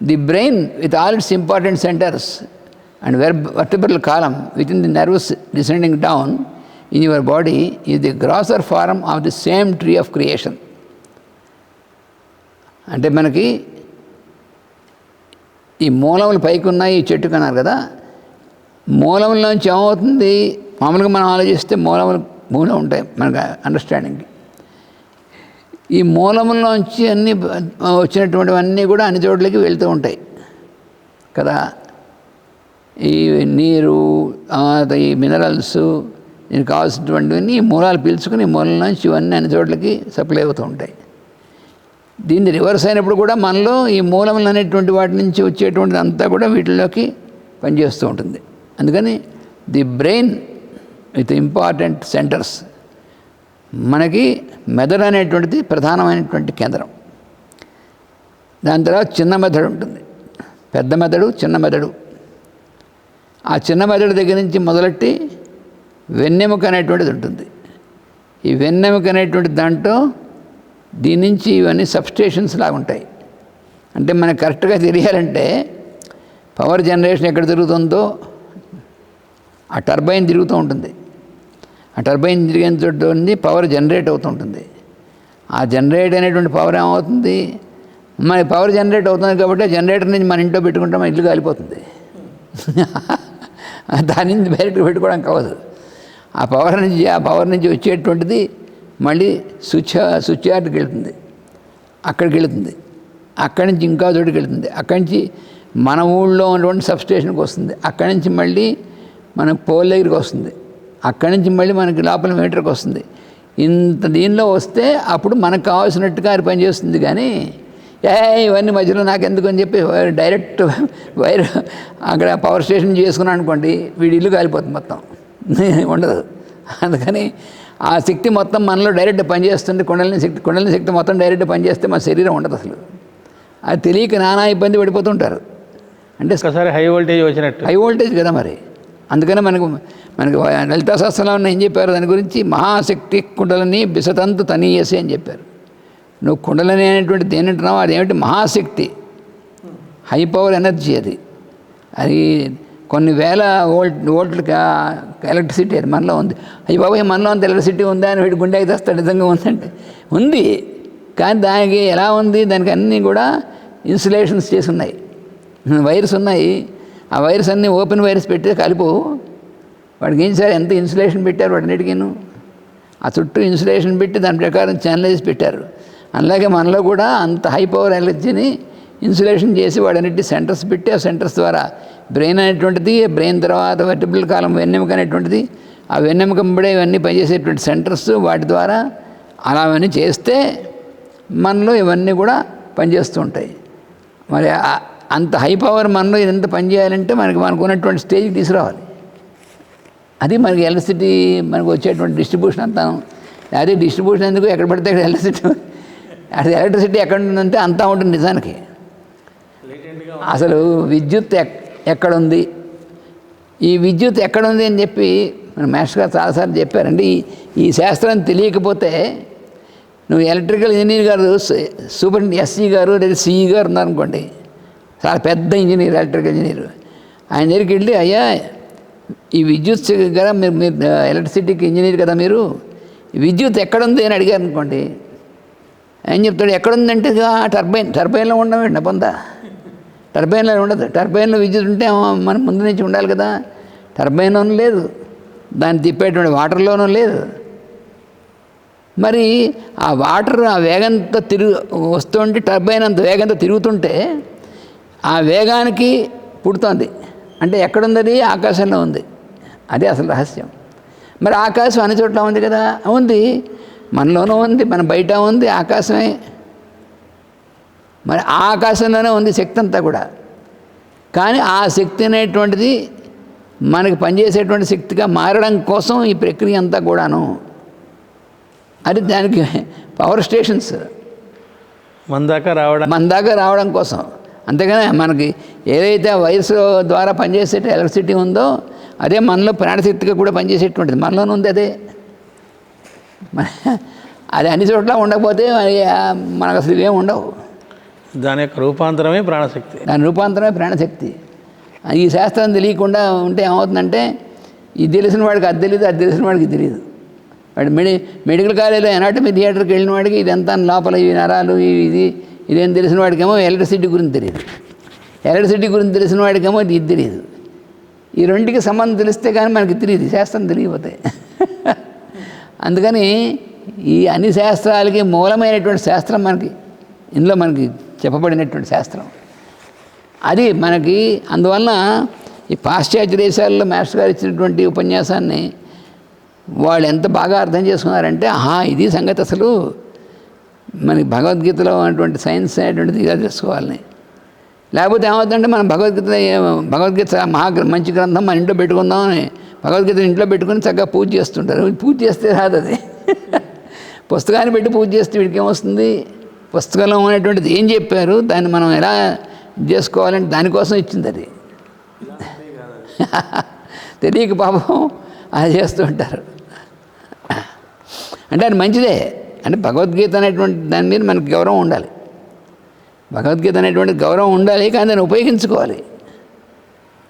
The brain, with all its important centers and verb- vertebral column within the nervous descending down in your body, is the grosser form of the same tree of creation. అంటే మనకి ఈ మూలములు పైకి ఉన్నాయి ఈ చెట్టు కన్నారు కదా మూలములోంచి ఏమవుతుంది మామూలుగా మనం ఆలోచిస్తే మూలములు మూలం ఉంటాయి మనకు అండర్స్టాండింగ్కి ఈ మూలములోంచి అన్ని వచ్చినటువంటివన్నీ కూడా అన్ని చోట్లకి వెళ్తూ ఉంటాయి. కదా? ఈ నీరు ఈ మినరల్స్ దీనికి కావాల్సినటువంటివన్నీ ఈ మూలాలు పీల్చుకుని ఈ మూలం నుంచి ఇవన్నీ అన్ని చోట్లకి సప్లై అవుతూ ఉంటాయి. దీన్ని రివర్స్ అయినప్పుడు కూడా మనలో ఈ మూలములు అనేటువంటి వాటి నుంచి వచ్చేటువంటిది అంతా కూడా వీటిలోకి పనిచేస్తూ ఉంటుంది. అందుకని the brain with important centres మనకి మెదడు అనేటువంటిది ప్రధానమైనటువంటి కేంద్రం. దాని తర్వాత చిన్న మెదడు ఉంటుంది. పెద్ద మెదడు చిన్న మెదడు. ఆ చిన్న మెదడు దగ్గర నుంచి మొదలెట్టి వెన్నెముక అనేటువంటిది ఉంటుంది. ఈ వెన్నెముక అనేటువంటి దాంట్లో దీని నుంచి ఇవన్నీ సబ్స్టేషన్స్ లాగా ఉంటాయి. అంటే మనకు కరెక్ట్గా తెలియాలంటే పవర్ జనరేషన్ ఎక్కడ తిరుగుతుందో ఆ టర్బైన్ తిరుగుతూ ఉంటుంది. ఆ టర్బైన్ తిరిగిన చోట ఉంది పవర్ జనరేట్ అవుతుంటుంది. ఆ జనరేట్ అనేటువంటి పవర్ ఏమవుతుంది? మన పవర్ జనరేట్ అవుతుంది కాబట్టి జనరేటర్ నుంచి మన ఇంట్లో పెట్టుకుంటే మన ఇల్లు కాలిపోతుంది. దాని నుంచి డైరెక్ట్ పెట్టుకోవడానికి అవ్వదు ఆ పవర్ నుంచి ఆ పవర్ నుంచి వచ్చేటువంటిది మళ్ళీ స్విచ్ స్విచ్ యార్డ్కి వెళ్తుంది. అక్కడికి వెళుతుంది. అక్కడి నుంచి ఇంకా చోటుకి వెళ్తుంది. అక్కడి నుంచి మన ఊళ్ళో ఉన్నటువంటి సబ్స్టేషన్కి వస్తుంది. అక్కడి నుంచి మళ్ళీ మన పోల్ దగ్గరికి వస్తుంది. అక్కడి నుంచి మళ్ళీ మనకి లోపల మీటర్కి వస్తుంది. ఇంత దీనిలో వస్తే అప్పుడు మనకు కావాల్సినట్టుగా అది పనిచేస్తుంది కానీ ఏ ఇవన్నీ మధ్యలో నాకు ఎందుకు అని చెప్పి డైరెక్ట్ వైర్ అక్కడ పవర్ స్టేషన్ చేసుకున్నాను అనుకోండి వీడి ఇల్లు కాలిపోతుంది మొత్తం. ఉండదు. అందుకని ఆ శక్తి మొత్తం మనలో డైరెక్ట్ పనిచేస్తుంది కుండలిని శక్తి కుండలిని శక్తి మొత్తం డైరెక్ట్ పనిచేస్తే మన శరీరం ఉండదు అసలు. అది తెలియక నానా ఇబ్బంది పడిపోతుంటారు అంటే ఒకసారి హై వోల్టేజ్ వచ్చినట్టు. హై వోల్టేజ్ కదా మరి. అందుకనే మనకు మనకి లలితా శాస్త్రంలో ఏం చెప్పారు? దాని గురించి మహాశక్తి కుండలని బిసతంతు తనీయసి అని చెప్పారు. నువ్వు కుండలని అనేటువంటి దేని అంటున్నావు అదేమిటి? మహాశక్తి. హై పవర్ ఎనర్జీ అది. అది కొన్ని వేల వోల్ట్ వోల్ట్లకి ఎలక్ట్రిసిటీ అది మనలో ఉంది. అయ్యి బాబాయ్ మనలో అంత ఎలక్ట్రిసిటీ ఉందా అని వీడి గుండెకి తెస్తాడు నిజంగా ఉందంటే. ఉంది. కానీ దానికి ఎలా ఉంది? దానికి అన్నీ కూడా ఇన్సులేషన్స్ చేసి ఉన్నాయి. వైర్స్ ఉన్నాయి. ఆ వైర్స్ అన్నీ ఓపెన్ వైర్స్ పెట్టి కలిపోవు. వాడికి ఏం సార్ ఎంత ఇన్సులేషన్ పెట్టారు వాటిన్నిటికీను ఆ చుట్టూ ఇన్సులేషన్ పెట్టి దాని ప్రకారం ఛానలైజ్ పెట్టారు. అలాగే మనలో కూడా అంత హై పవర్ ఎనర్జీని ఇన్సులేషన్ చేసి వాడన్నిటి సెంటర్స్ పెట్టి ఆ సెంటర్స్ ద్వారా బ్రెయిన్ అనేటువంటిది బ్రెయిన్ తర్వాత వెర్టిబుల్ కాలం వెన్నెముక అనేటువంటిది ఆ వెన్నెముకంబడే ఇవన్నీ పనిచేసేటువంటి సెంటర్స్ వాటి ద్వారా అలా అవన్నీ చేస్తే మనలో ఇవన్నీ కూడా పనిచేస్తూ ఉంటాయి. మరి అంత హై పవర్ మనలో ఇదంతా పనిచేయాలంటే మనకి మనకు ఉన్నటువంటి స్టేజ్కి తీసుకురావాలి. అది మనకి ఎలక్ట్రిసిటీ మనకు వచ్చేటువంటి డిస్ట్రిబ్యూషన్ అంతా. అదే డిస్ట్రిబ్యూషన్ ఎందుకు? ఎక్కడ పడితే అక్కడ ఎలక్ట్రిసిటీ. అది ఎలక్ట్రిసిటీ ఎక్కడ ఉందంటే అంతా ఉంటుంది నిజానికి. అసలు విద్యుత్ ఎక్ ఎక్కడుంది? ఈ విద్యుత్ ఎక్కడుంది అని చెప్పి మన మాస్టర్ గారు చాలాసార్లు చెప్పారండి. ఈ శాస్త్రం తెలియకపోతే నువ్వు ఎలక్ట్రికల్ ఇంజనీర్ గారు సూపర్ ఎస్సీ గారు లేదా సిఈ గారు ఉన్నారనుకోండి. చాలా పెద్ద ఇంజనీర్ ఎలక్ట్రికల్ ఇంజనీర్. ఆయన దగ్గరికి వెళ్ళి అయ్యా ఈ విద్యుత్ దగ్గర కదా మీరు మీరు ఎలక్ట్రిసిటీకి ఇంజనీర్ కదా మీరు? విద్యుత్ ఎక్కడుంది అని అడిగారు అనుకోండి. ఆయన చెప్తాడు? ఎక్కడుందంటే ఇక టర్బైన్ టర్బైన్లో ఉండమండి పొందా టర్బైన్లో ఉండదు. టర్బైన్లో విద్యుత్ ఉంటే మన ముందు నుంచి ఉండాలి కదా. టర్బైన్లోనూ లేదు. దాన్ని తిప్పేటువంటి వాటర్లోనూ లేదు. మరి ఆ వాటర్ ఆ వేగంతో తిరుగు వస్తుంటే టర్బైన్ అంత వేగంతో తిరుగుతుంటే ఆ వేగానికి పుడుతోంది. అంటే ఎక్కడుంది అది ఆకాశంలో ఉంది. అదే అసలు రహస్యం. మరి ఆకాశం అన్ని చోట్ల ఉంది కదా? ఉంది. మనలోనూ ఉంది. మన బయట ఉంది. ఆకాశమే. మరి ఆ ఆకాశంలోనే ఉంది శక్తి అంతా కూడా. కానీ ఆ శక్తి అనేటువంటిది మనకి పనిచేసేటువంటి శక్తిగా మారడం కోసం ఈ ప్రక్రియ అంతా కూడాను. అది దానికి పవర్ స్టేషన్స్ మన దాకా రావడం. మన దాకా రావడం కోసం. అంతేగాని మనకి ఏదైతే వయసు ద్వారా పనిచేసే ఎలక్ట్రిసిటీ ఉందో అదే మనలో ప్రాణశక్తిగా కూడా పనిచేసేటువంటిది. మనలోనే ఉంది అదే. అది అన్ని చోట్ల ఉండకపోతే మనకు అసలు ఇవేం ఉండవు. దాని యొక్క రూపాంతరమే ప్రాణశక్తి. దాని రూపాంతరమే ప్రాణశక్తి. ఈ శాస్త్రం తెలియకుండా ఉంటే ఏమవుతుందంటే ఇది తెలిసిన వాడికి అది తెలియదు అది తెలిసిన వాడికి తెలియదు వాడు మెడి మెడికల్ కాలేజీలో ఎనాటమీ థియేటర్కి వెళ్ళిన వాడికి ఇదంతా లోపల ఈ నరాలు ఇవి ఇది ఇదేం తెలిసిన వాడికేమో ఎలక్ట్రిసిటీ గురించి తెలియదు. ఎలక్ట్రిసిటీ గురించి తెలిసిన వాడికేమో ఇది తెలియదు. ఈ రెండుకి సంబంధం తెలిస్తే కానీ మనకి తెలియదు. శాస్త్రం తెలియకపోతే. అందుకని ఈ అన్ని శాస్త్రాలకి మూలమైనటువంటి శాస్త్రం మనకి ఇందులో మనకి చెప్పబడినటువంటి శాస్త్రం. అది మనకి అందువలన ఈ పాశ్చాత్య దేశాల్లో మాస్టర్ గారు ఇచ్చినటువంటి ఉపన్యాసాన్ని వాళ్ళు ఎంత బాగా అర్థం చేసుకున్నారంటే ఆహా ఇది సంగతి అసలు మనకి భగవద్గీతలో ఉన్నటువంటి సైన్స్ అనేటువంటిది ఇలా తెలుసుకోవాలని లేకపోతే ఏమవుతుందంటే మనం భగవద్గీత భగవద్గీత మహా మంచి గ్రంథం మన ఇంట్లో పెట్టుకుందామని భగవద్గీత ఇంట్లో పెట్టుకుని చక్కగా పూజ చేస్తుంటారు. పూజ చేస్తే రాదు అది. పుస్తకాన్ని పెట్టి పూజ చేస్తే వీడికి ఏమొస్తుంది పుస్తకంలో ఉన్నటువంటిది ఏం చెప్పారు? దాన్ని మనం ఎలా చేసుకోవాలంటే దానికోసం ఇచ్చింది అది. తెలియక పాపం అది చేస్తూ ఉంటారు. అంటే అది మంచిదే. అంటే భగవద్గీత అనేటువంటి దాని మీద మనకు గౌరవం ఉండాలి. భగవద్గీత అనేటువంటి గౌరవం ఉండాలి కానీ దాన్ని ఉపయోగించుకోవాలి.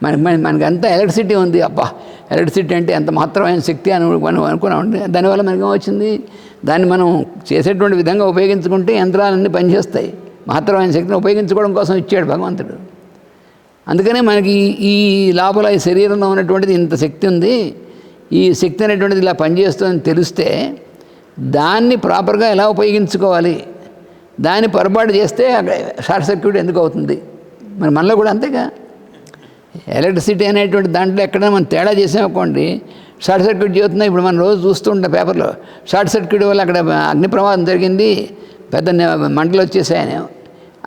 మనకి మన మనకి అంత ఎలక్ట్రిసిటీ ఉంది. అబ్బా ఎలక్ట్రిసిటీ అంటే ఎంత మాత్రమైన శక్తి అని మనం అనుకున్నాం. దానివల్ల మనకి ఏమొచ్చింది? దాన్ని మనం చేసేటువంటి విధంగా ఉపయోగించుకుంటే యంత్రాలన్నీ పనిచేస్తాయి. మాత్రమైన శక్తిని ఉపయోగించుకోవడం కోసం ఇచ్చాడు భగవంతుడు. అందుకనే మనకి ఈ- ఈ లోపల ఈ శరీరంలో ఉన్నటువంటిది ఇంత శక్తి ఉంది. ఈ శక్తి అనేటువంటిది ఇలా పనిచేస్తుందని తెలిస్తే దాన్ని ప్రాపర్గా ఎలా ఉపయోగించుకోవాలి? దాన్ని పొరపాటు చేస్తే అక్కడ షార్ట్ సర్క్యూట్ ఎందుకు అవుతుంది? మరి మనలో కూడా అంతేగా. ఎలక్ట్రిసిటీ అనేటువంటి దాంట్లో ఎక్కడైనా మనం తేడా చేసామనుకోండి షార్ట్ సర్క్యూట్ చేస్తున్నా ఇప్పుడు మనం రోజు చూస్తుంటాం పేపర్లో షార్ట్ సర్క్యూట్ వల్ల అక్కడ అగ్ని ప్రమాదం జరిగింది పెద్ద మంటలు వచ్చేసాయని.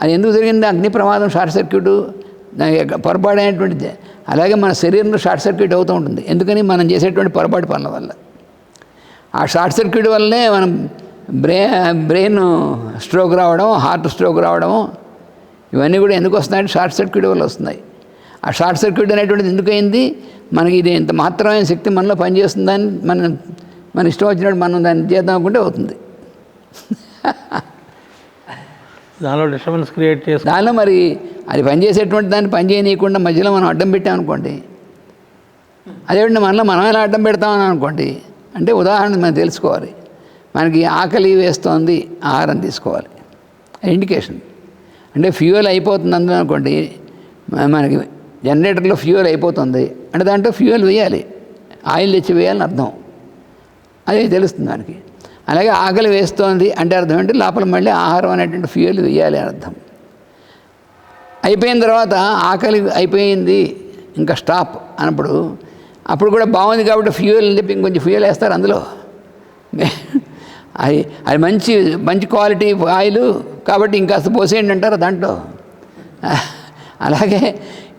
అది ఎందుకు జరిగింది? అగ్ని ప్రమాదం షార్ట్ సర్క్యూట్ పొరపాటు అయినటువంటిది. అలాగే మన శరీరంలో షార్ట్ సర్క్యూట్ అవుతూ ఉంటుంది. ఎందుకని? మనం చేసేటువంటి పొరపాటు పనుల వల్ల. ఆ షార్ట్ సర్క్యూట్ వల్లనే మనం బ్రె బ్రెయిన్ స్ట్రోక్ రావడం హార్ట్ స్ట్రోక్ రావడం ఇవన్నీ కూడా ఎందుకు వస్తున్నాయంటే షార్ట్ సర్క్యూట్ వల్ల వస్తున్నాయి. ఆ షార్ట్ సర్క్యూట్ అనేటువంటిది ఎందుకు అయింది? మనకి ఇది ఇంత మాత్రమైన శక్తి మనలో పనిచేస్తుందని మనం మన ఇష్టం వచ్చినట్టు మనం దాన్ని చేద్దాం అనుకుంటే అవుతుంది. దానిలో డిస్టర్బెన్స్ క్రియేట్ చేసి దానిలో మరి అది పనిచేసేటువంటి దాన్ని పని చేయనీయకుండా మధ్యలో మనం అడ్డం పెట్టామనుకోండి అదేవిధంగా మనలో మనం ఎలా అడ్డం పెడతామని అనుకోండి అంటే ఉదాహరణ మనం తెలుసుకోవాలి. మనకి ఆకలి వేస్తోంది ఆహారం తీసుకోవాలి. ఇండికేషన్. అంటే ఫ్యూయల్ అయిపోతుంది అందులో అనుకోండి మనకి జనరేటర్లో ఫ్యూయల్ అయిపోతుంది. అంటే దాంట్లో ఫ్యూయల్ వేయాలి. ఆయిల్ తెచ్చి వేయాలని అర్థం. అది తెలుస్తుంది మనకి. అలాగే ఆకలి వేస్తోంది అంటే అర్థం ఏంటి? లోపల మళ్ళీ ఆహారం అనేటువంటి ఫ్యూయల్ వేయాలి అర్థం. అయిపోయిన తర్వాత ఆకలి అయిపోయింది ఇంకా స్టాప్ అన్నప్పుడు అప్పుడు కూడా బాగుంది కాబట్టి ఫ్యూయల్ అని చెప్పి ఇంకొంచెం ఫ్యూయల్ వేస్తారు అందులో. అది అది మంచి మంచి క్వాలిటీ ఆయిల్ కాబట్టి ఇంకా పోసేయండి అంటారు దాంట్లో. అలాగే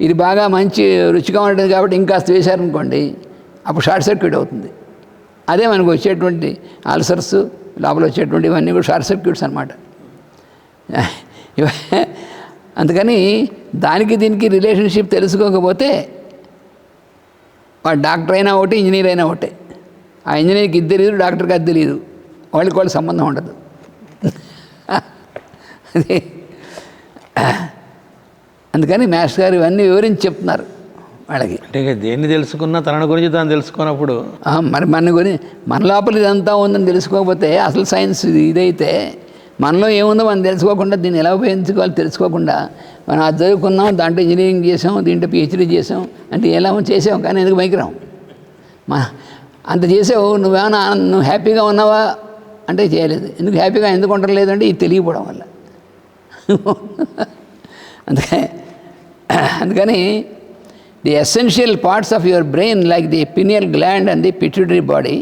ఇది బాగా మంచి రుచిగా ఉంటుంది కాబట్టి ఇంకాస్త వేశారనుకోండి అప్పుడు షార్ట్ సర్క్యూట్ అవుతుంది. అదే మనకు వచ్చేటువంటి అల్సర్స్ లోపల వచ్చేటువంటి ఇవన్నీ కూడా షార్ట్ సర్క్యూట్స్ అనమాట అందుకని దానికి దీనికి రిలేషన్షిప్ తెలుసుకోకపోతే వాడు డాక్టర్ అయినా ఒకటి ఇంజనీర్ అయినా ఒకటే. ఆ ఇంజనీర్కి ఇది తెలియదు డాక్టర్కి అది తెలియదు వాళ్ళకి వాళ్ళకి సంబంధం ఉండదు. అది. అందుకని మాస్టర్ గారు ఇవన్నీ వివరించి చెప్తున్నారు వాళ్ళకి. అంటే దేన్ని తెలుసుకున్నా తన గురించి తాను తెలుసుకున్నప్పుడు మరి మన గురించి మన లోపల ఇదంతా ఉందని తెలుసుకోకపోతే అసలు సైన్స్ ఇది ఇదైతే మనలో ఏముందో మనం తెలుసుకోకుండా దీన్ని ఎలా ఉపయోగించుకోవాలో తెలుసుకోకుండా మనం అది చదువుకున్నాం దాంట్లో ఇంజనీరింగ్ చేసాం దీంట్లో పిహెచ్డీ చేసాం అంటే ఎలా చేసాం కానీ ఎందుకు మైకిరాం మా అంత చేసావు నువ్వేమైనా నువ్వు హ్యాపీగా ఉన్నావా అంటే చేయలేదు. ఎందుకు హ్యాపీగా ఎందుకు ఉండలేదు అంటే ఇది తెలియకపోవడం వల్ల. అందుకే అందుకని the essential parts of your brain like the pineal gland and the pituitary body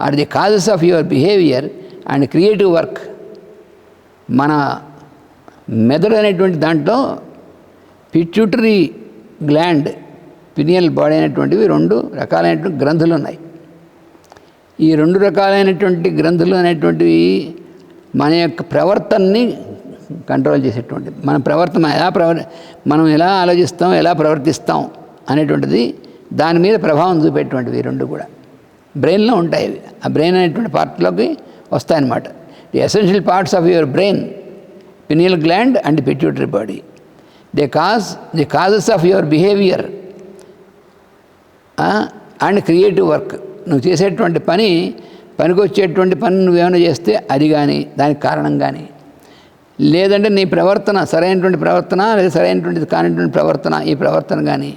are the causes of your behaviour and creative work మన మెదడు అనేటువంటి దాంట్లో పిట్యూటరీ గ్లాండ్ పినియల్ బాడీ అనేటువంటివి రెండు రకాలైనటువంటి గ్రంథులు ఉన్నాయి. ఈ రెండు రకాలైనటువంటి గ్రంథులు అనేటువంటివి మన యొక్క ప్రవర్తనని కంట్రోల్ చేసేటువంటి మన ప్రవర్తన ఎలా ప్రవర్ మనం ఎలా ఆలోచిస్తాం ఎలా ప్రవర్తిస్తాం అనేటువంటిది దాని మీద ప్రభావం చూపేటువంటివి రెండు కూడా. బ్రెయిన్లో ఉంటాయి ఆ బ్రెయిన్ అనేటువంటి పార్ట్లోకి వస్తాయన్నమాట. The essential parts of your brain pineal gland and pituitary body they cause the causes of your behaviour and creative work నువ్వు చేసేటువంటి పని పనికొచ్చేటువంటి పని నువ్వేమైనా చేస్తే అది కానీ దానికి కారణం కానీ లేదంటే నీ ప్రవర్తన సరైనటువంటి ప్రవర్తన లేదా సరైనటువంటి కానిటువంటి ప్రవర్తన ఈ ప్రవర్తన కానీ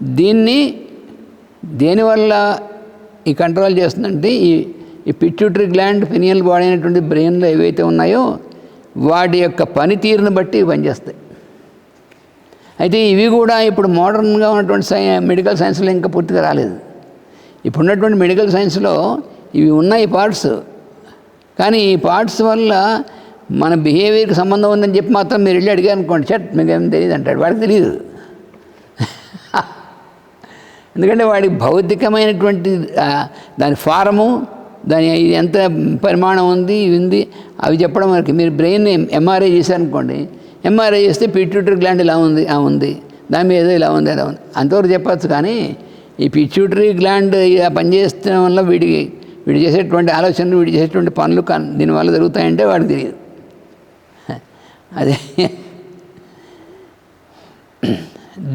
దీన్ని దేనివల్ల ఈ కంట్రోల్ చేస్తుందంటే ఈ ఈ పిట్యూటరీ గ్లాండ్ ఫినియల్ బాడీ అనేటువంటి బ్రెయిన్లో ఏవైతే ఉన్నాయో వాటి యొక్క పనితీరుని బట్టి పనిచేస్తాయి. అయితే ఇవి కూడా ఇప్పుడు మోడర్న్గా ఉన్నటువంటి సై మెడికల్ సైన్స్లో ఇంకా పూర్తిగా రాలేదు. ఇప్పుడు ఉన్నటువంటి మెడికల్ సైన్స్లో ఇవి ఉన్నాయి పార్ట్స్ కానీ ఈ పార్ట్స్ వల్ల మన బిహేవియర్కి సంబంధం ఉందని చెప్పి మాత్రం మీరు వెళ్ళి అడిగారు అనుకోండి చట్ మీకు తెలియదు అంటాడు. వాడికి తెలియదు. ఎందుకంటే వాడి భౌతికమైనటువంటి దాని ఫారము దాని ఇది ఎంత పరిమాణం ఉంది ఉంది అవి చెప్పడం వరకు. మీరు బ్రెయిన్ ఎంఆర్ఐ చేశారనుకోండి ఎంఆర్ఐ చేస్తే పిట్యూటరీ గ్లాండ్ ఇలా ఉంది ఆ ఉంది. దాని మీద ఏదో ఇలా ఉంది ఇలా ఉంది. అంతవరకు చెప్పచ్చు కానీ ఈ పిట్యూటరీ గ్లాండ్ ఇలా పనిచేస్తున్న వల్ల వీడికి వీడు చేసేటువంటి ఆలోచనలు వీడు చేసేటువంటి పనులు కన్ దీనివల్ల జరుగుతాయంటే వాడికి తెలియదు. అదే.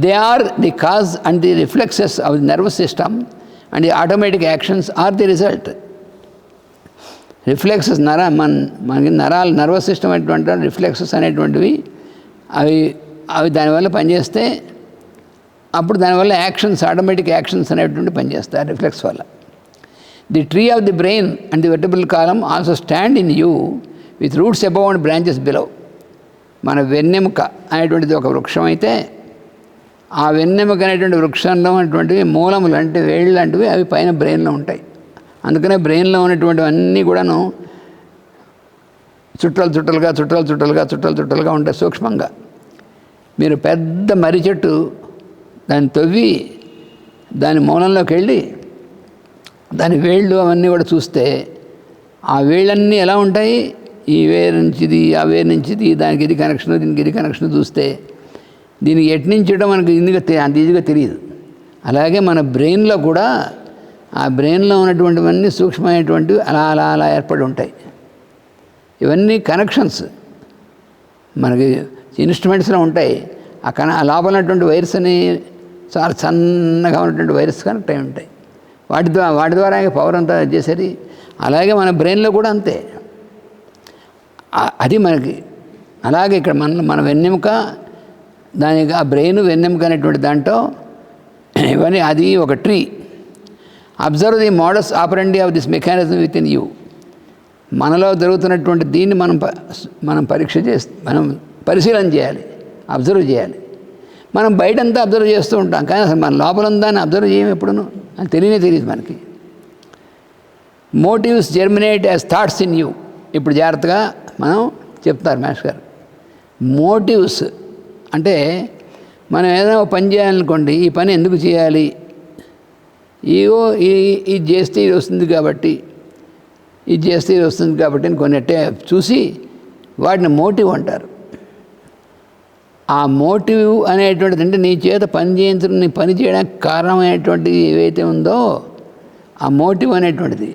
They are the cause and the reflexes of the nervous system and the automatic actions are the result reflexes నర మన మనకి నరాలు నర్వస్ సిస్టమ్ అనేటువంటి రిఫ్లెక్సెస్ అనేటువంటివి అవి అవి దానివల్ల పనిచేస్తే అప్పుడు దానివల్ల యాక్షన్స్ ఆటోమేటిక్ యాక్షన్స్ అనేటువంటి పనిచేస్తాయి రిఫ్లెక్స్ వల్ల. The tree of the brain and the vertebral column also stand in you with roots above and branches below మన వెన్నెముక అనేటువంటిది ఒక వృక్షం అయితే ఆ వెన్నెముక అనేటువంటి వృక్షంలో ఉన్నటువంటివి మూలములు అంటే వేళ్ళు లాంటివి అవి పైన బ్రెయిన్లో ఉంటాయి. అందుకనే బ్రెయిన్లో ఉన్నటువంటివన్నీ కూడాను చుట్టలు చుట్టలుగా చుట్టలు చుట్టలుగా చుట్టలు చుట్టలుగా ఉంటాయి సూక్ష్మంగా. మీరు పెద్ద మర్రి చెట్టు దాన్ని తవ్వి దాని మూలంలోకి వెళ్ళి దాని వేళ్ళు అవన్నీ కూడా చూస్తే ఆ వేళ్ళన్నీ ఎలా ఉంటాయి? ఈ వేరు నుంచిది ఆ వేరు నుంచిది దానికి ఇది కనెక్షన్ దీనికి ఇది కనెక్షన్ చూస్తే దీనికి ఎట్నుంచడం మనకు ఇందుగా అంత ఈజీగా తెలియదు. అలాగే మన బ్రెయిన్లో కూడా ఆ బ్రెయిన్లో ఉన్నటువంటివన్నీ సూక్ష్మమైనటువంటివి అలా అలా అలా ఏర్పడి ఉంటాయి. ఇవన్నీ కనెక్షన్స్. మనకి ఇన్స్ట్రుమెంట్స్లో ఉంటాయి. ఆ కన ఆ లోపల ఉన్నటువంటి వైర్స్ అని చాలా సన్నగా ఉన్నటువంటి వైరస్ కనెక్ట్ అయి ఉంటాయి. వాటి ద్వారా వాటి ద్వారా పవర్ అంతా చేసేది. అలాగే మన బ్రెయిన్లో కూడా అంతే. అది మనకి అలాగే ఇక్కడ మన మన వెన్నెముక దానికి ఆ బ్రెయిన్ వెన్నెముక అనేటువంటి దాంట్లో ఇవన్నీ అది ఒక tree. Observe the models operandi of this mechanism within you మనలో జరుగుతున్నటువంటి దీన్ని మనం ప- మనం పరీక్ష చేసి మనం పరిశీలన చేయాలి. అబ్జర్వ్ చేయాలి. మనం బయటంతా అబ్జర్వ్ చేస్తూ ఉంటాం. కానీ అసలు మన లోపల ఉందాన్ని అబ్జర్వ్ చేయం ఎప్పుడును? అని తెలియనే తెలియదు మనకి. Motives germinate as thoughts in you ఇప్పుడు జాగ్రత్తగా మనం చెప్తారు మాస్టర్ గారు. మోటివ్స్ అంటే మనం ఏదైనా పని చేయాలనుకోండి ఈ పని ఎందుకు చేయాలి? ఇగో ఈ ఇది చేస్తే ఇది వస్తుంది కాబట్టి ఇది చేస్తే ఇది వస్తుంది కాబట్టి అని కొన్ని అట్టే చూసి వాటిని మోటివ్ అంటారు. ఆ మోటివ్ అనేటువంటిది అంటే నీ చేత పని చేయించడం నీ పని చేయడానికి కారణమైనటువంటిది ఏవైతే ఉందో ఆ మోటివ్ అనేటువంటిది.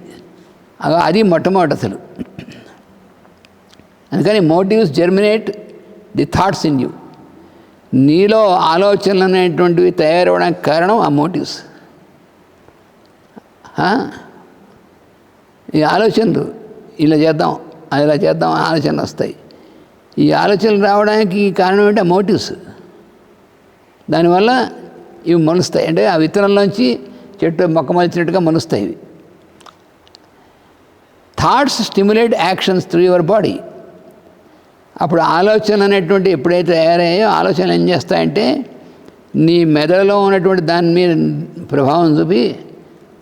అది మొట్టమొదటి అసలు. అందుకని motives germinate the thoughts in you. నీలో ఆలోచనలు అనేటువంటివి తయారవడానికి కారణం ఆ మోటివ్స్. ఈ ఆలోచనలు ఇలా చేద్దాం అది ఇలా చేద్దాం ఆలోచనలు వస్తాయి. ఈ ఆలోచనలు రావడానికి కారణం ఏంటి? ఆ మోటివ్స్. దానివల్ల ఇవి మనుస్తాయి. అంటే ఆ విత్తనంలోంచి చెట్టు మొక్క మొలిచినట్టుగా మనుస్తాయి ఇవి. Thoughts stimulate actions through your body అప్పుడు ఆలోచన అనేటువంటి ఎప్పుడైతే తయారయ్యాయో ఆలోచనలు ఏం చేస్తాయంటే నీ మెదడులో ఉన్నటువంటి దాని మీద ప్రభావం చూపి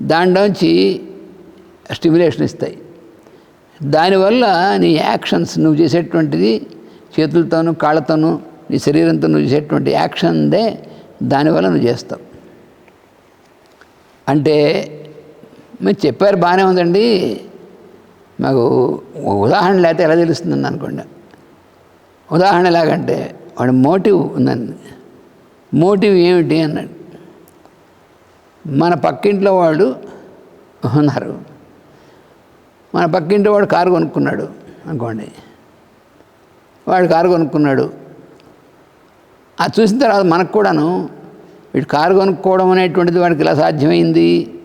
దాంట్లోంచి స్టిమ్యులేషన్ ఇస్తాయి. దానివల్ల నీ యాక్షన్స్ నువ్వు చేసేటువంటిది చేతులతోనూ కాళ్ళతోనూ నీ శరీరంతో నువ్వు చేసేటువంటి యాక్షన్దే దానివల్ల నువ్వు చేస్తావు. అంటే మీరు చెప్పారు బాగానే ఉందండి. మాకు ఉదాహరణ లేకపోతే ఎలా తెలుస్తుందని అనుకోండి. ఉదాహరణ ఎలాగంటే వాడి మోటివ్ ఉందండి. మోటివ్ ఏమిటి అన్నాడు. మన పక్కింట్లో వాడు ఉన్నారు. మన పక్కింటి వాడు కారు కొనుక్కున్నాడు అనుకోండి. వాడు కారు కొనుక్కున్నాడు. అది చూసిన తర్వాత మనకు కూడాను వీడు కారు కొనుక్కోవడం అనేటువంటిది వాడికి ఇలా సాధ్యమైంది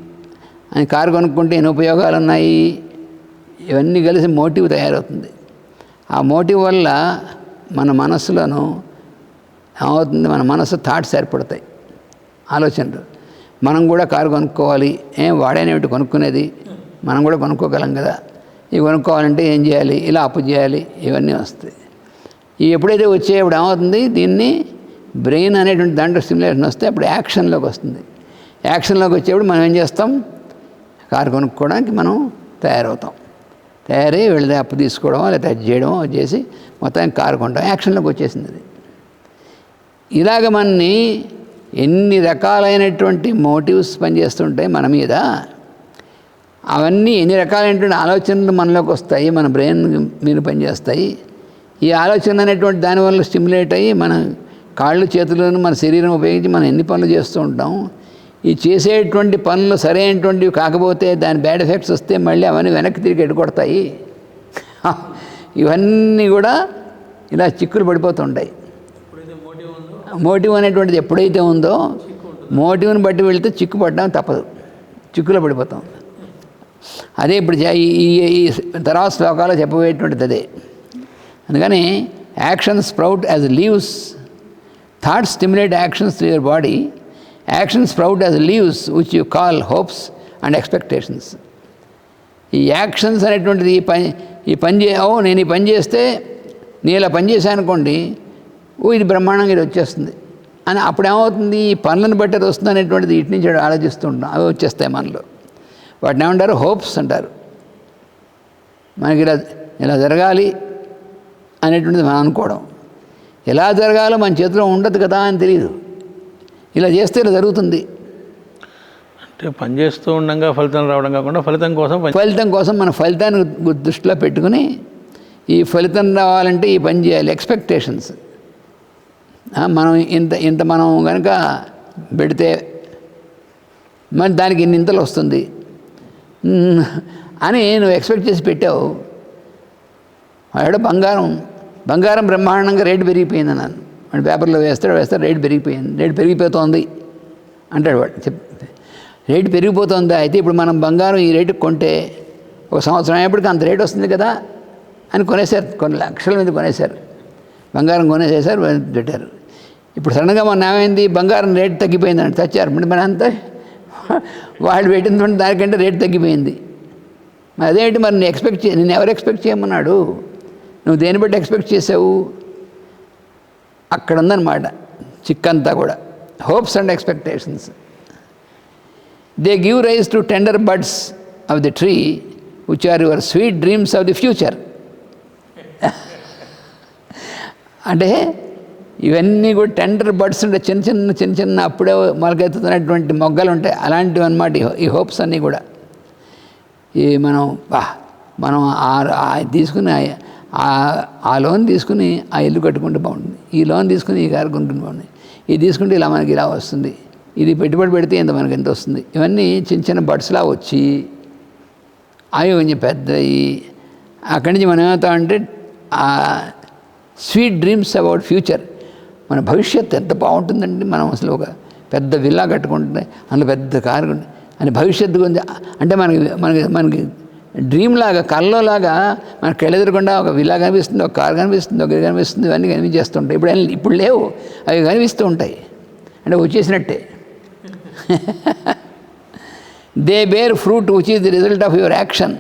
అని కారు కొనుక్కుంటే ఎన్ని ఉపయోగాలు ఉన్నాయి? ఇవన్నీ కలిసి మోటివ్ తయారవుతుంది. ఆ మోటివ్ వల్ల మన మనస్సులోను ఏమవుతుంది? మన మనసు థాట్స్ ఏర్పడతాయి. ఆలోచనలు. మనం కూడా కారు కొనుక్కోవాలి. ఏం వాడేనేమిటి కొనుక్కునేది. మనం కూడా కొనుక్కోగలం కదా. ఇవి కొనుక్కోవాలంటే ఏం చేయాలి? ఇలా అప్పు చేయాలి. ఇవన్నీ వస్తాయి. ఇవి ఎప్పుడైతే వచ్చేప్పుడు ఏమవుతుంది? దీన్ని బ్రెయిన్ అనేటువంటి దాంట్లో స్టిమ్యులేషన్ వస్తే అప్పుడు యాక్షన్లోకి వస్తుంది. యాక్షన్లోకి వచ్చేప్పుడు మనం ఏం చేస్తాం? కారు కొనుక్కోవడానికి మనం తయారవుతాం. తయారై వెళితే అప్పు తీసుకోవడం లేదా అది చేయడం చేసి మొత్తానికి కారు కొంటాం యాక్షన్లోకి వచ్చేసింది అది. ఇలాగ మనని ఎన్ని రకాలైనటువంటి మోటివ్స్ పనిచేస్తుంటాయి మన మీద? అవన్నీ ఎన్ని రకాలైనటువంటి ఆలోచనలు మనలోకి వస్తాయి మన బ్రెయిన్ మీద పనిచేస్తాయి. ఈ ఆలోచన అనేటువంటి దానివల్ల స్టిమ్యులేట్ అయ్యి మన కాళ్ళు చేతులను మన శరీరం ఉపయోగించి మనం ఎన్ని పనులు చేస్తూ ఉంటాం? ఈ చేసేటువంటి పనులు సరైనటువంటివి కాకపోతే దాని బ్యాడ్ ఎఫెక్ట్స్ వస్తే మళ్ళీ అవన్నీ వెనక్కి తిరిగి ఎడుకొడతాయి ఇవన్నీ కూడా ఇలా చిక్కులు పడిపోతుంటాయి మోటివ్ అనేటువంటిది ఎప్పుడైతే ఉందో మోటివ్ని బట్టి వెళితే చిక్కు పడడం తప్పదు. చిక్కులో పడిపోతాం. అదే ఇప్పుడు ఈ ఈ- తరా శ్లోకాలు చెప్పబోయేటువంటిది అదే. అందుకని action sprout as leaves. Thoughts stimulate actions to your body. Action sprout as leaves which you call hopes and expectations. ఈ యాక్షన్స్ అనేటువంటిది ఈ పని ఈ పని చే ఓ నేను ఈ పని చేస్తే నేను ఇలా పని చేశాను అనుకోండి ఇది బ్రహ్మాండంగా ఇది వచ్చేస్తుంది. అని అప్పుడు ఏమవుతుంది ఈ పనులను బట్టి అది వస్తుంది అనేటువంటిది ఇటు నుంచి అటు ఆలోచిస్తూ ఉంటాం. అవి వచ్చేస్తాయి మనలో. వాటిని ఏమంటారు? హోప్స్ అంటారు. మనకి ఇలా ఇలా జరగాలి అనేటువంటిది మనం అనుకోవడం. ఎలా జరగాలో మన చేతిలో ఉండదు కదా అని తెలియదు ఇలా చేస్తే ఇలా జరుగుతుంది. అంటే పని చేస్తూ ఉండగా ఫలితం రావడం కాకుండా ఫలితం కోసం ఫలితం కోసం మన ఫలితాన్ని దృష్టిలో పెట్టుకుని ఈ ఫలితం రావాలంటే ఈ పని చేయాలి. ఎక్స్పెక్టేషన్స్. మనం ఇంత ఇంత మనం కనుక పెడితే మరి దానికి ఇన్ని ఇంతలు వస్తుంది? అని నువ్వు ఎక్స్పెక్ట్ చేసి పెట్టావు. వాడు బంగారం బంగారం బ్రహ్మాండంగా రేటు పెరిగిపోయింది అన్నాను. వాడు పేపర్లో వేస్తాడు వేస్తాడు రేటు పెరిగిపోయింది రేటు పెరిగిపోతోంది అంటాడు వాడు. చెప్ రేటు పెరిగిపోతుంది? అయితే ఇప్పుడు మనం బంగారం ఈ రేటు కొంటే ఒక సంవత్సరం అయ్యేప్పటికి అంత రేటు వస్తుంది కదా అని కొనేశారు. కొన్ని లక్షల మీద కొనేశారు. బంగారం కొనేసేసారు పెట్టారు. ఇప్పుడు సడన్గా మొన్న ఏమైంది బంగారం రేటు తగ్గిపోయిందని తెచ్చారు మరి మన అంతా వాళ్ళు పెట్టినటువంటి దానికంటే రేటు తగ్గిపోయింది. మరి అదేంటి మరి నేను ఎక్స్పెక్ట్ చే నేను ఎవరు ఎక్స్పెక్ట్ చేయమన్నాడు? నువ్వు దేని బట్టి ఎక్స్పెక్ట్ చేసావు? అక్కడ ఉందన్నమాట చిక్కంతా కూడా. Hopes and expectations. They give rise to tender buds of the tree which are your sweet dreams of the future. అంటే ఇవన్నీ కూడా టెండర్ బడ్స్ ఉంటాయి చిన్న చిన్న చిన్న చిన్న అప్పుడే మొలకెత్తుతున్నటువంటి మొగ్గలు ఉంటాయి. అలాంటివి అన్నమాట ఈ హోప్స్ అన్నీ కూడా. ఈ మనం బా మనం ఆ- తీసుకుని ఆ- లోన్ తీసుకుని ఆ ఇల్లు కట్టుకుంటే బాగుంటుంది. ఈ లోన్ తీసుకుని ఈ కారు కొనుక్కుంటే బాగుంటుంది. ఇది తీసుకుంటే ఇలా మనకి ఇలా వస్తుంది. ఇది పెట్టుబడి పెడితే ఇంత మనకి ఎంత వస్తుంది. ఇవన్నీ చిన్న చిన్న బడ్స్లా వచ్చి అవి కొంచెం పెద్దవి అక్కడి నుంచి మనం ఏమవుతామంటే స్వీట్ డ్రీమ్స్ అబౌట్ ఫ్యూచర్ మన భవిష్యత్తు ఎంత బాగుంటుందండి మనం అసలు ఒక పెద్ద విల్లా కట్టుకుంటే అందులో పెద్ద కారు అని భవిష్యత్తు గురించి అంటే మనకి మనకి మనకి డ్రీమ్ లాగా కళ్ళలాగా మనకు కళ్ళెదురకుండా ఒక విల్లా కనిపిస్తుంది ఒక కారు కనిపిస్తుంది ఒక కనిపిస్తుంది ఇవన్నీ కనిపించేస్తుంటాయి. ఇప్పుడు ఇప్పుడు లేవు. అవి కనిపిస్తూ ఉంటాయి. అంటే వచ్చేసినట్టే. They bear fruit which is the result of your action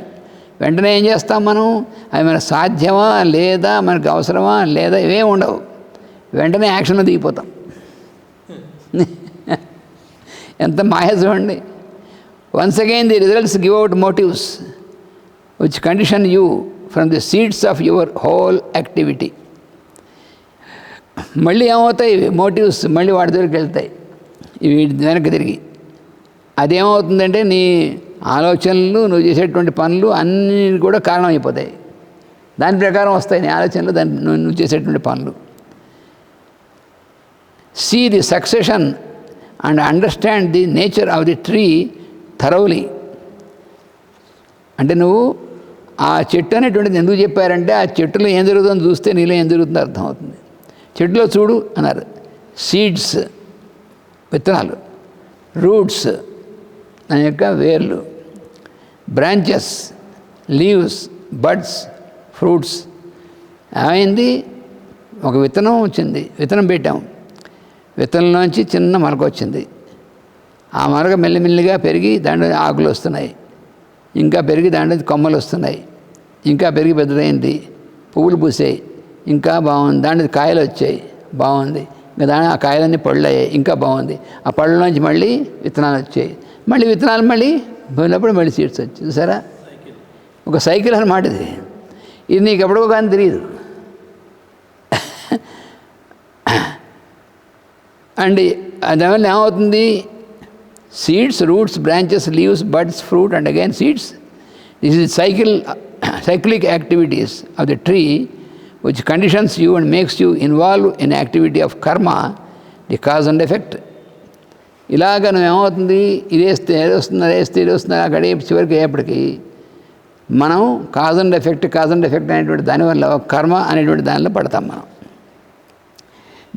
వెంటనే ఏం చేస్తాం మనం? అవి మనకు సాధ్యమా? లేదా? మనకు అవసరమా? లేదా? ఇవే ఉండవు. వెంటనే యాక్షన్లో దిగిపోతాం. ఎంత మాయ చూడండి. Once again the results give out motives which condition you from the seeds of your whole activity మళ్ళీ ఏమవుతాయి? మోటివ్స్ మళ్ళీ వాటి దగ్గరికి వెళ్తాయి. ఇవి వెనక్కి తిరిగి. అదేమవుతుందంటే నీ ఆలోచనలు నువ్వు చేసేటువంటి పనులు అన్నీ కూడా కారణం అయిపోతాయి దాని ప్రకారం వస్తాయి నీ ఆలోచనలు దాని నువ్వు చేసేటువంటి పనులు. See the succession and understand the nature of the tree thoroughly అంటే నువ్వు ఆ చెట్టు అనేటువంటిది ఎందుకు చెప్పారంటే ఆ చెట్టులో ఏం జరుగుతుందో చూస్తే నీలో ఏం జరుగుతుందో అర్థమవుతుంది. చెట్టులో చూడు అన్నారు. సీడ్స్ విత్తనాలు. రూట్స్ దాని యొక్క వేర్లు. బ్రాంచెస్ లీవ్స్ బడ్స్ ఫ్రూట్స్ ఏమైంది? ఒక విత్తనం వచ్చింది. విత్తనం పెట్టాము. విత్తనంలోంచి చిన్న మొలక వచ్చింది. ఆ మొలక మెల్లిమెల్లిగా పెరిగి దాంట్లో ఆకులు వస్తున్నాయి. ఇంకా పెరిగి దాంట్లో కొమ్మలు వస్తున్నాయి. ఇంకా పెరిగి పెద్దదైంది. పువ్వులు పూసాయి. ఇంకా బాగుంది. దాంట్లో కాయలు వచ్చాయి. బాగుంది. ఇంకా దాని ఆ కాయలన్నీ పళ్ళు అయ్యాయి ఇంకా బాగుంది. ఆ పళ్ళలోంచి మళ్ళీ విత్తనాలు వచ్చాయి. మళ్ళీ విత్తనాలు మళ్ళీ పోయినప్పుడు మళ్ళీ సీడ్స్ వచ్చాయి. చూసారా? ఒక సైకిల్ అన్నమాట ఇది. ఇది నీకు ఎప్పుడో కానీ తెలియదు అండ్ దానివల్ల ఏమవుతుంది? Seeds roots branches leaves buds fruit and again seeds this is cycle cyclic activities of the tree which conditions you and makes you involve in activity of karma the cause and effect ఇలాగ నువ్వు ఏమవుతుంది? ఇదేస్తే ఏదొస్తుంది అదేస్తే ఇదేస్తుంది అక్కడ చివరికి అయ్యేప్పటికీ మనం cause and effect cause and effect అనేటువంటి దానివల్ల కర్మ అనేటువంటి దానిలో పడతాం మనం.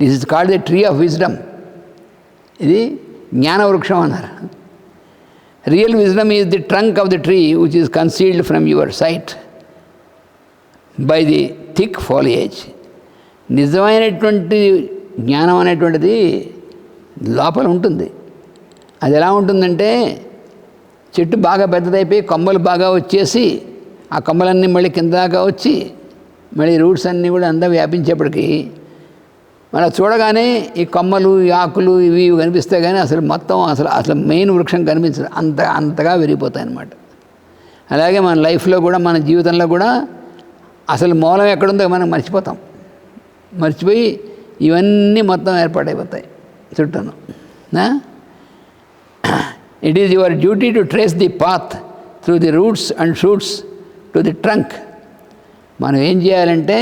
This is called the tree of wisdom ఇది జ్ఞానవృక్షం అన్నారు. Real wisdom is the trunk of the tree which is concealed from your sight by the thick foliage నిజమైనటువంటి జ్ఞానం అనేటువంటిది లోపల ఉంటుంది. అది ఎలా ఉంటుందంటే చెట్టు బాగా పెద్దదైపోయి కొమ్మలు బాగా వచ్చేసి ఆ కొమ్మలన్నీ మళ్ళీ కింద దాకా వచ్చి మళ్ళీ రూట్స్ అన్నీ కూడా అంతా వ్యాపించేప్పటికీ మన చూడగానే ఈ కొమ్మలు ఈ ఆకులు ఇవి ఇవి కనిపిస్తే కానీ అసలు మొత్తం అసలు అసలు మెయిన్ వృక్షం కనిపించదు. అంత అంతగా విరిగిపోతాయి అన్నమాట. అలాగే మన లైఫ్లో కూడా మన జీవితంలో కూడా అసలు మూలం ఎక్కడుందో మనం మర్చిపోతాం. మర్చిపోయి ఇవన్నీ మొత్తం ఏర్పాటైపోతాయి చుట్టూను. It is your duty to trace the path through the roots and shoots to the trunk మనం ఏం చేయాలంటే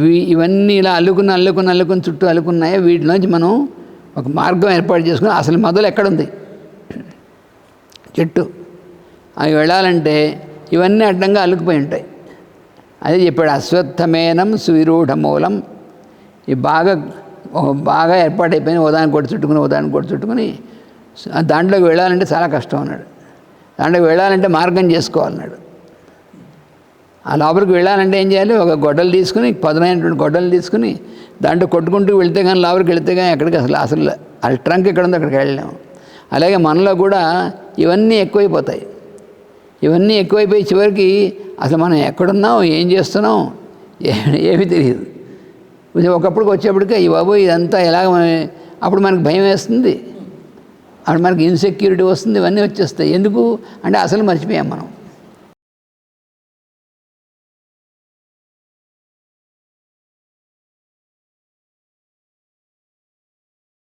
ఇవన్నీ ఇలా అల్లుకున్న అల్లుకుని అల్లుకుని చుట్టూ అల్లుకున్నాయో. వీటిలోంచి మనం ఒక మార్గం ఏర్పాటు చేసుకుని అసలు మొదలు ఎక్కడుంది? చెట్టు. అవి వెళ్ళాలంటే ఇవన్నీ అడ్డంగా అల్లుకుపోయి ఉంటాయి. అదే చెప్పాడు అశ్వత్థమేనం సువిరూఢ మూలం బాగా బాగా ఏర్పాటైపోయిన ఉదాహరణ కొట్టి చుట్టుకుని ఉదాహరణ కొట్టి చుట్టుకుని దాంట్లోకి వెళ్ళాలంటే చాలా కష్టం అన్నాడు. దాంట్లోకి వెళ్ళాలంటే మార్గం చేసుకోవాలన్నాడు. ఆ లోపలికి వెళ్ళాలంటే ఏం చేయాలి? ఒక గొడ్డలు తీసుకుని పదునైనటువంటి గొడ్డలు తీసుకుని దాంట్లో కొట్టుకుంటూ వెళ్తే కానీ లోపలికి వెళ్తే కానీ ఎక్కడికి అసలు అసలు ఆ ట్రంక్ ఎక్కడ ఉందో అక్కడికి వెళ్ళలేము అలాగే మనలో కూడా ఇవన్నీ ఎక్కువైపోతాయి. ఇవన్నీ ఎక్కువైపోయి చివరికి అసలు మనం ఎక్కడున్నాం ఏం చేస్తున్నాం ఏమీ తెలియదు. ఒకప్పుడు వచ్చేప్పటికే ఈ బాబు ఇదంతా ఎలాగ అప్పుడు మనకు భయం వేస్తుంది. అప్పుడు మనకి ఇన్సెక్యూరిటీ వస్తుంది ఇవన్నీ వచ్చేస్తాయి. ఎందుకు? అంటే అసలు మర్చిపోయాం మనం.